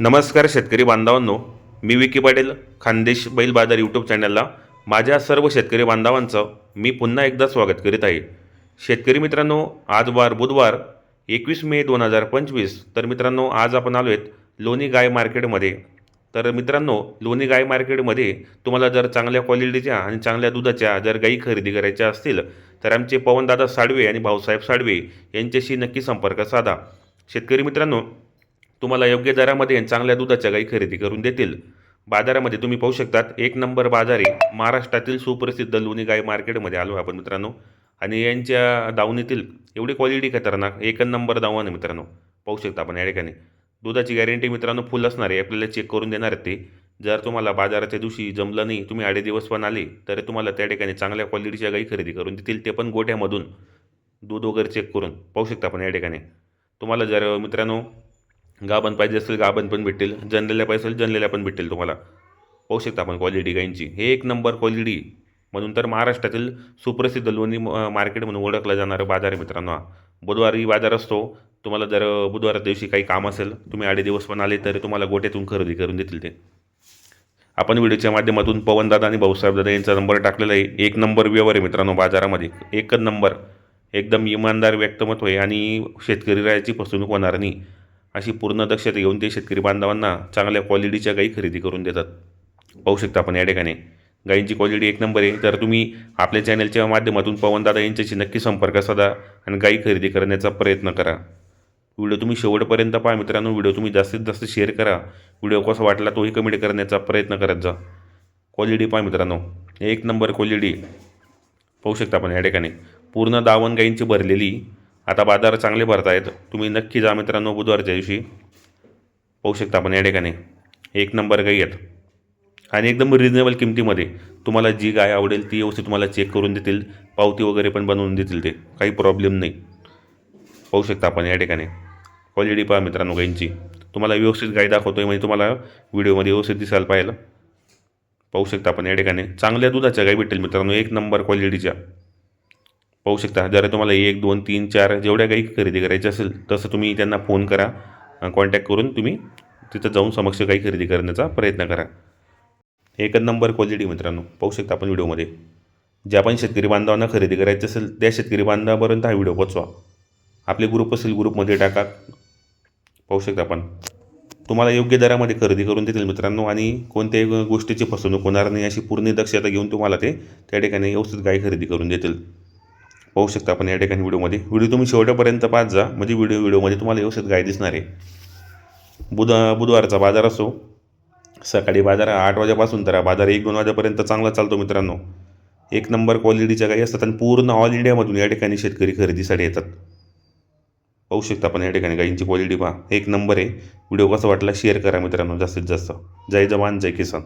नमस्कार शेतकरी बांधवांनो मी विकी पाटील खानदेश बैल बाजार यूट्यूब चॅनलला माझ्या सर्व शेतकरी बांधवांचं मी पुन्हा एकदा स्वागत करीत आहे. शेतकरी मित्रांनो आज वार बुधवार एकवीस मे दोन हजार पंचवीस. तर मित्रांनो आज आपण आलो आहेत लोणी गाय मार्केटमध्ये. तर मित्रांनो लोणी गाय मार्केटमध्ये तुम्हाला जर चांगल्या क्वालिटीच्या आणि चांगल्या दुधाच्या जर गाई खरेदी करायच्या असतील तर आमचे पवनदादा साडवे आणि भाऊसाहेब साडवे यांच्याशी नक्की संपर्क साधा. शेतकरी मित्रांनो तुम्हाला योग्य दरामध्ये चांगल्या दुधाच्या गाई खरेदी करून देतील. बाजारामध्ये तुम्ही पाहू शकतात एक नंबर बाजार आहे. महाराष्ट्रातील सुप्रसिद्ध लोणी गाय मार्केटमध्ये आलो आपण मित्रांनो. आणि यांच्या दावणीतील एवढी क्वालिटी खतरनाक एक नंबर दावण आहे मित्रांनो. पाहू शकता आपण या ठिकाणी. दुधाची गॅरंटी मित्रांनो फुल असणार आहे. आपल्याला चेक करून देणार ते. जर तुम्हाला बाजाराच्या दिवशी जमलं नाही तुम्ही आडे दिवस पण आले तर तुम्हाला त्या ठिकाणी चांगल्या क्वालिटीच्या गाई खरेदी करून देतील. ते पण गोठ्यामधून. दूध वगैरे चेक करून. पाहू शकता आपण या ठिकाणी. तुम्हाला जर मित्रांनो गाभण पाहिजे असेल गाभण पण भेटेल. जनलेल्या पाहिजे असेल जनलेल्या पण भेटेल तुम्हाला. पाहू शकता आपण क्वालिटी गाईंची हे एक नंबर क्वालिटी म्हणून तर महाराष्ट्रातील सुप्रसिद्ध लोणी म- मार्केट म्हणून ओळखला जाणारं बाजार आहे मित्रांनो हा. बुधवारी बाजार असतो. तुम्हाला जर बुधवार दिवशी काही काम असेल तुम्ही आडे दिवस पण आले तरी तुम्हाला गोट्यातून खरेदी करून देतील ते. आपण व्हिडिओच्या माध्यमातून पवनदादा आणि भाऊसाहेब दादा यांचा नंबर टाकलेला आहे. एक नंबर व्यवहार आहे मित्रांनो बाजारामध्ये. एकच नंबर एकदम इमानदार व्यक्तिमत्व आहे आणि शेतकरी रायाची फसवणूक होणार नाही. अशी पूर्ण दक्षता घेऊन ते शेतकरी बांधवांना चांगल्या क्वालिटीच्या गाई खरेदी करून देतात. पाहू शकता आपण या ठिकाणी. गाईंची क्वालिटी एक नंबर आहे. तर तुम्ही आपल्या चॅनलच्या माध्यमातून पवनदादा यांच्याशी नक्की संपर्क साधा आणि गाई खरेदी करण्याचा प्रयत्न करा. व्हिडिओ तुम्ही शेवटपर्यंत पहा मित्रांनो. व्हिडिओ तुम्ही जास्तीत जास्त शेअर करा. व्हिडिओ कसा वाटला तोही कमेंट करण्याचा प्रयत्न करत जा. क्वालिटी पहा मित्रांनो. एक नंबर क्वालिटी पाहू शकता आपण या ठिकाणी. पूर्ण दावण गाईंची भरलेली आता बाजार चांगले भरत आहेत तुम्ही नक्की जा मित्रांनो बुधवारच्या दिवशी. पाहू शकता आपण या ठिकाणी. एक नंबर गाई आहेत. आणि एकदम रिजनेबल किमतीमध्ये. तुम्हाला जी गाय आवडेल ती व्यवस्थित तुम्हाला चेक करून देतील. पावती वगैरे पण बनवून देतील ते. काही प्रॉब्लेम नाही. पाहू शकता आपण या ठिकाणी. क्वालिटी पहा मित्रांनो गाईंची. तुम्हाला व्यवस्थित गाय दाखवतो आहे म्हणजे तुम्हाला व्हिडिओमध्ये व्यवस्थित दिसायला पाहिजे पाहू शकता आपण या ठिकाणी. चांगल्या दुधाच्या गाई भेटेल मित्रांनो. एक नंबर क्वालिटीच्या पाहू शकता. जर तुम्हाला एक दोन तीन चार जेवढ्या गाई खरेदी करायच्या असेल तसं तुम्ही त्यांना फोन करा कॉन्टॅक्ट करून तुम्ही तिथं जाऊन समक्ष गाई खरेदी करण्याचा प्रयत्न करा. एकच नंबर क्वालिटी मित्रांनो. पाहू शकता आपण व्हिडिओमध्ये. ज्या पण शेतकरी बांधवांना खरेदी करायचं असेल त्या शेतकरी बांधवापर्यंत हा व्हिडिओ पोचवा आपले ग्रुप असेल ग्रुपमध्ये टाका. पाहू शकता आपण. तुम्हाला योग्य दरामध्ये खरेदी करून देतील मित्रांनो आणि कोणत्याही गोष्टीची फसवणूक होणार नाही अशी पूर्ण दक्षता घेऊन तुम्हाला ते त्या ठिकाणी व्यवस्थित गाय खरेदी करून देतील. पाहू शकता आपण या ठिकाणी व्हिडिओमध्ये. व्हिडिओ तुम्ही शेवटपर्यंत पाहत जा. म्हणजे व्हिडिओ व्हिडिओमध्ये तुम्हाला व्यवस्थित गाय दिसणार आहे. बुध बुधवारचा बाजार असो सकाळी बाजार आठ वाजेपासून तर बाजार एक दोन वाजेपर्यंत चांगला चालतो मित्रांनो. एक नंबर क्वालिटीच्या गाई असतात आणि पूर्ण ऑल इंडियामधून या ठिकाणी शेतकरी खरेदीसाठी येतात. पाहू शकता आपण या ठिकाणी गाईंची क्वालिटी पहा. एक नंबर आहे. व्हिडिओ कसा वाटला? शेअर करा मित्रांनो. जास्तीत जास्त. जय जवान जय किसान.